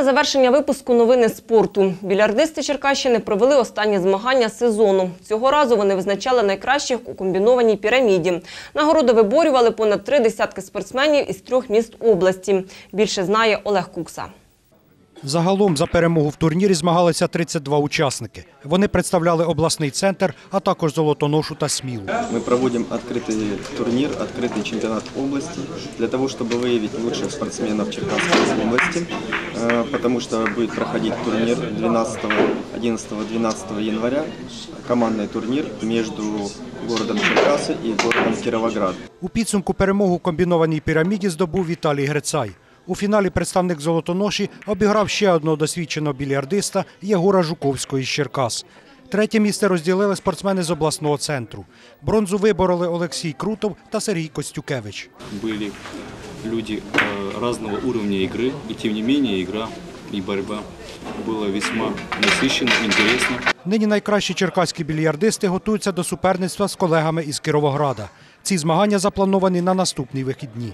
на завершення випуску новини спорту. Більярдисти Черкащини провели останні змагання сезону. Цього разу вони визначали найкращих у комбінованій піраміді. Нагороди виборювали понад три десятки спортсменів із трьох міст області. Більше знає Олег Кукса. Загалом за перемогу в турнірі змагалися 32 учасники. Вони представляли обласний центр, а також Золотоношу та Смілу. Мы проводим открытый турнир, открытый чемпионат области для того, чтобы выявить лучших спортсменов Черкасской области, э, потому что будет проходить турнир 12, 11, 12 января, командный турнир между городом Черкасы и городом Кировоград. У підсумку перемогу в комбінованій піраміді здобув Віталій Грицай. У фіналі представник Золотоноші обіграв ще одного досвідченого більярдиста Єгора Жуковського із Черкас. Третє місце розділили спортсмени з обласного центру. Бронзу вибороли Олексій Крутов та Сергій Костюкевич. были люди э, разного уровня игры, и тем не менее игра и борьба была весьма насыщена, интересна. Нині найкращі черкаські більярдисти готуються до суперництва з колегами із Кіровограда. Ці змагання заплановані на наступні вихідні.